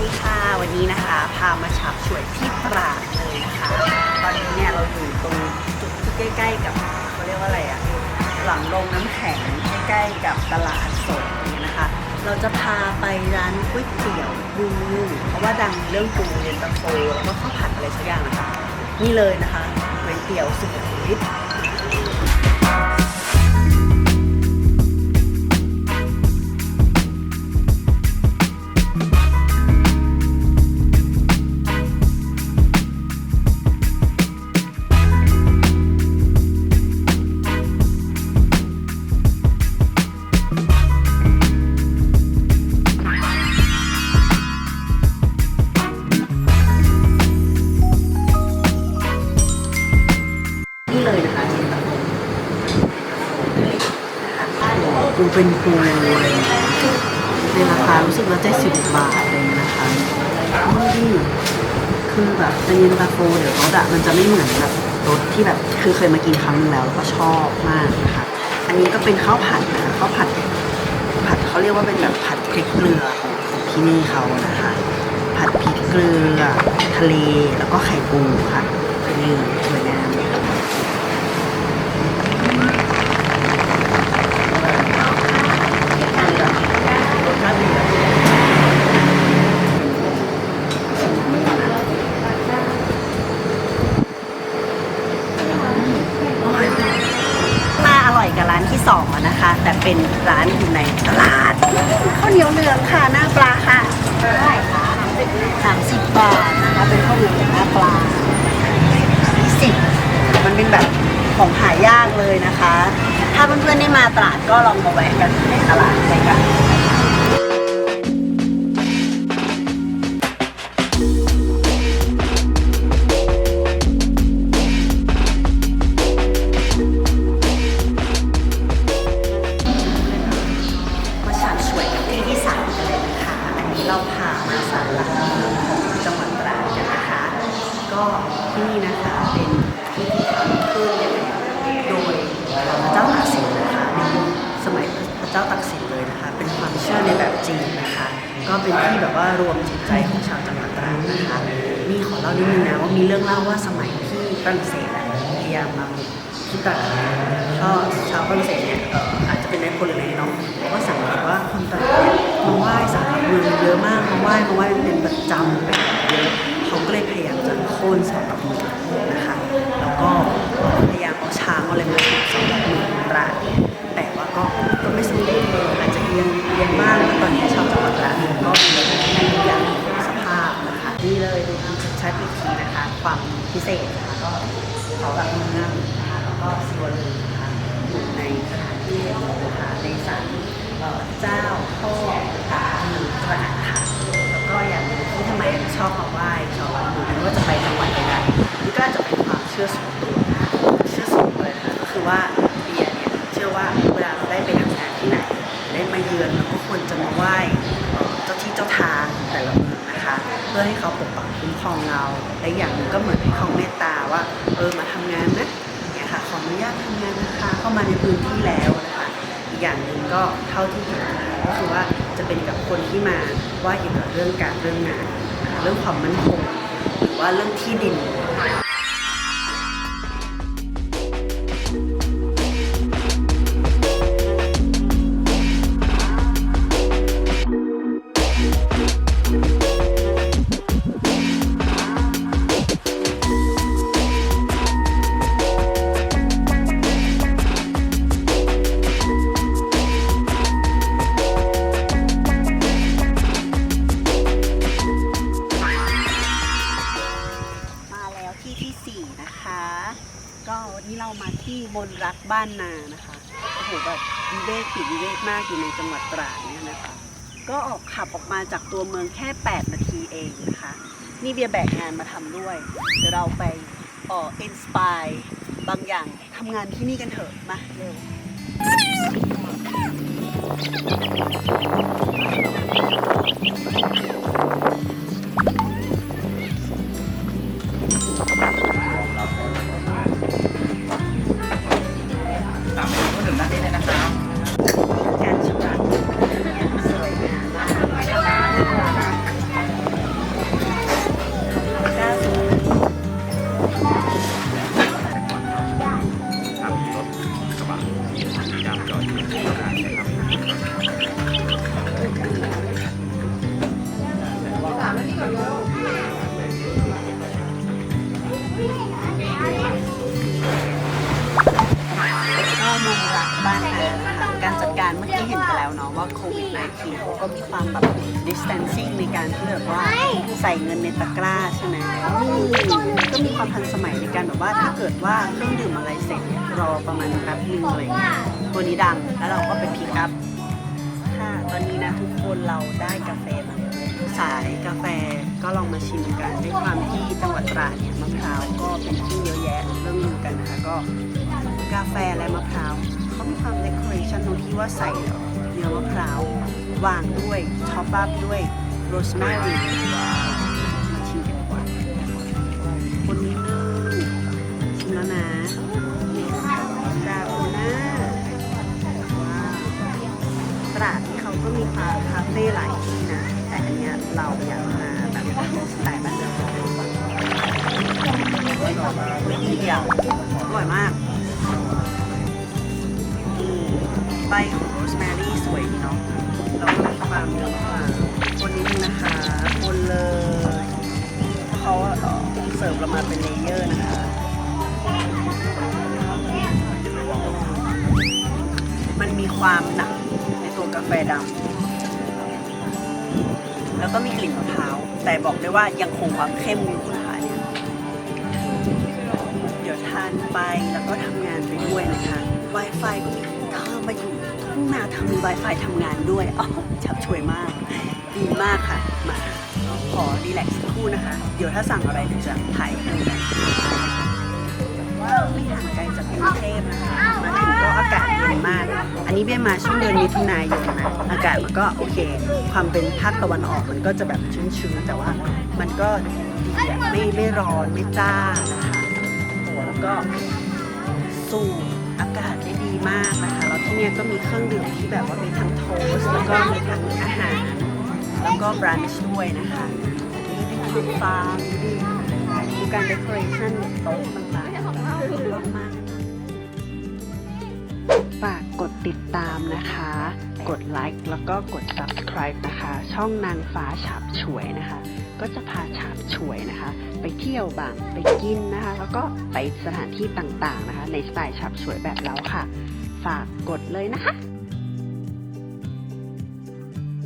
ดีค่ะวันนี้นะคะ พามาฉับช่วยที่ตราดเลยนะคะ ตอนนี้เนี่ยเราอยู่ตรงจุดที่ใกล้ ๆ กับเขาเรียกว่าอะไรอะหลังโรงน้ำแข็งใกล้ๆกับตลาดสดนี้นะคะ เราจะพาไปร้านก๋วยเตี๋ยวปูเพราะว่าดังเรื่องปูเย็นตาโฟแล้วก็ข้าวผัดอะไรสักอย่างนะคะ นี่เลยนะคะก๋วยเตี๋ยวสุขุมวิท ปูเป็นปูเลยในราคารู้สึกว่าจะสิบบาทเลยนะคะนี่คือแบบจะเย็นตาโฟเดี๋ยวรสอะมันจะไม่เหมือนแบบรสที่แบบคือเคยมากินครั้งนึงแล้วแล้วก็ชอบมากนะคะอันนี้ก็เป็นข้าวผัดนะคะข้าวผัดผัดเขาเรียกว่าเป็นแบบผัดพริกเกลือของของที่นี่เขานะคะ ผัดพริกเกลือทะเลแล้วก็ไข่ปูค่ะนี่สวยงาม เป็นร้านอยู่ในตลาดข้าวเหนียวเหลืองค่ะหน้าปลาค่ะสามสิบบาทนะคะเป็นข้าวเหนียวหน้าปลายี่สิบมันเป็นแบบของหายากเลยนะคะ ถ้าเพื่อนๆได้มาตลาดก็ลองมาแวะกันในตลาดไปกัน ก็เป็นที่แบบว่ารวมจิตใจของชาวจังหวัดตราดนะคะนี่ขอเล่านิดนึงนะว่ามีเรื่องเล่าว่าสมัยที่ฝรั่งเศสพยายามมาบุกที่ตราดก็ชาวฝรั่งเศสเนี่ยอาจจะเป็นในพลเรือนเนาะเขาก็สั่งว่าคนตราดเนี่ยมาไหว้สารหลักเมืองเยอะมากมาไหว้มาไหว้เป็นประจำเป็นเยอะเขาก็เลยพยายามจะโค่นสารหลักเมือง เจ้าพ่อตาหนึ่งตราดค่ะแล้วก็อย่างหนึ่งที่ทำไมชอบมาไหว้ชาวบ้านเมืองไม่ว่าจะไปจังหวัดใดๆนี่ก็จะเป็นความเชื่อส่วนตัวเชื่อส่วนตัวเลยนะคะก็คือว่าเบียร์เนี่ยเชื่อว่าเวลาเราได้ไปทำงานที่ไหน ได้มาเยือนเราก็ควรจะมาไหว้เจ้าที่เจ้าทางแต่ละเมืองนะคะ เพื่อให้เขาปกปักคุ้มครองเราและอย่างหนึ่งก็เหมือนให้เขาเมตตาว่าเออมาทำงานนะเงี้ยค่ะขออนุญาตทำงานนะคะเข้ามาในพื้นที่แล้วนะ อย่างหนึ่งก็เท่าที่เห็นก็คือว่าจะเป็นกับคนที่มาว่าเกี่ยวกับเรื่องการเรื่องงาน เรื่องความมั่นคงหรือว่าเรื่องที่ดิน มาที่บนรักบ้านนานะคะโอ้โหแบบวิเวกปีกวิเวกมากอยู่ในจังหวัดตราดเนี่ยนะคะ ก็ออกขับออกมาจากตัวเมืองแค่ 8 นาทีเองนะคะ นี่เบียแบกงานมาทำด้วย เดี๋ยวเราไปเอ่ออินสปายบางอย่างทำงานที่นี่กันเถอะ มาเร็ว ควิด -19 เขาก็มีความแบบ distancing ในการที่แบบว่าใส่เงินในตะกร้าใช่ไหมก็มีความทันสมัยในการแบบว่าถ้าเกิดว่าเครื่องดื่มอะไรเสร็จเนี่ยรอประมาณแป๊บนึงอะไรเงี้ยตัวนี้ดังแล้วเราก็ไปพิกอัพค่ะตอนนี้นะทุกคนเราได้กาแฟมาแล้วสายกาแฟก็ลองมาชิมกันด้วยความที่จังหวัดตราดเนี่ยมะพร้าวก็เป็นที่เยอะแยะเรื่องลือกันนะคะก็กาแฟและมะพร้าวเขามีความเดคอเรชันตรงที่ว่าใส่เนื้อมะพร้าว วางด้วย ท็อปอัพด้วยโรสแมรี่มาชิมกันดีกว่าคนนี้นึงชิมแล้วนะดาวนะว้าวตราดที่เขาก็มีความคาเฟ่หลายที่นะ แต่อันเนี้ยเราอยากมาแบบสไตล์บ้านเมืองดีกว่าไม่ดีอะอร่อยมากใบของโรสแมรี่สวยดีเนาะ แล้วก็มีความเนื้อะพร้าวคนนี้นะคะ คนเลยเขาเอ่อเสิร์ฟเรามาเป็นเลเยอร์นะคะ มันมีความหนักในตัวกาแฟดำแล้วก็มีกลิ่นมะพร้าว แต่บอกได้ว่ายังคงความเข้มอยู่นะคะเนี่ยเดี๋ยวทานไปแล้วก็ทำงานไปด้วยนะคะ Wi-Fi ก็มีเข้ามาอยู่ ทุ่งนาทำมี Wi-Fi ทำงานด้วยอ๋อชับช่วยมาก ดีมากค่ะ มา ขอรีแลกซ์สักครู่นะคะ เดี๋ยวถ้าสั่งอะไรเดี๋ยวจะถ่ายให้ว่าไม่ห่างไกลจากกรุงเทพนะคะมาถึงก็อากาศเย็นมาก อันนี้เบี้ยมาช่วงเดือนมิถุนายนนะ อากาศมันก็โอเค ความเป็นภาคตะวันออกมันก็จะแบบชื้นๆ แต่ว่ามันก็ดีอะไม่ไม่ร้อนไม่จ้านะคะโอ้แล้วก็สูดอากาศได้ดีมากนะคะ ที่เนี่ยก็มีเครื่องดื่มที่แบบว่ามีทั้งโทสแล้วก็มีทั้งอาหาร แล้วก็บรันช์ด้วยนะคะนี่เป็นความฟาร์มดีดูการเดคอเรชั่นโต๊ะต่างๆคือมากฝากกดติดตามนะคะ กดไลค์แล้วก็กด subscribe นะคะ ช่องนางฟ้าฉาบฉวยนะคะ ก็จะพาฉาบฉวยนะคะ ไปเที่ยวบ้าง ไปกินนะคะ แล้วก็ไปสถานที่ต่างๆนะคะ ในสไตล์ฉาบฉวยแบบเราค่ะ ฝากกดเลยนะคะ